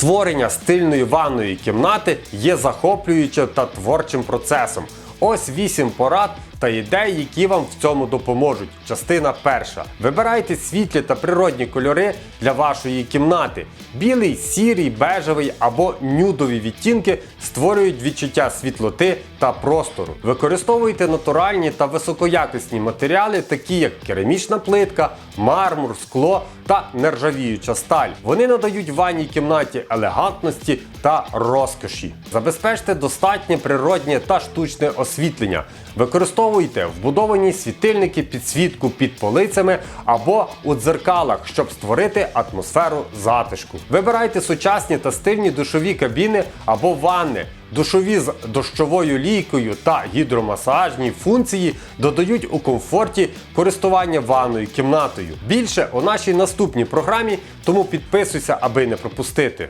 Створення стильної ванної кімнати є захоплюючим та творчим процесом. Ось 8 порад та ідей, які вам в цьому допоможуть. Частина перша. Вибирайте світлі та природні кольори для вашої кімнати. Білий, сірий, бежевий або нюдові відтінки створюють відчуття світлоти та простору. Використовуйте натуральні та високоякісні матеріали, такі як керамічна плитка, мармур, скло та нержавіюча сталь. Вони надають ванній кімнаті елегантності та розкоші. Забезпечте достатнє природнє та штучне освітлення. Використовуйте вбудовані світильники підсвітку під полицями або у дзеркалах, щоб створити атмосферу затишку. Вибирайте сучасні та стильні душові кабіни або ванни. Душові з дощовою лійкою та гідромасажні функції додають у комфорті користування ванною кімнатою. Більше у нашій наступній програмі, тому підписуйся, аби не пропустити.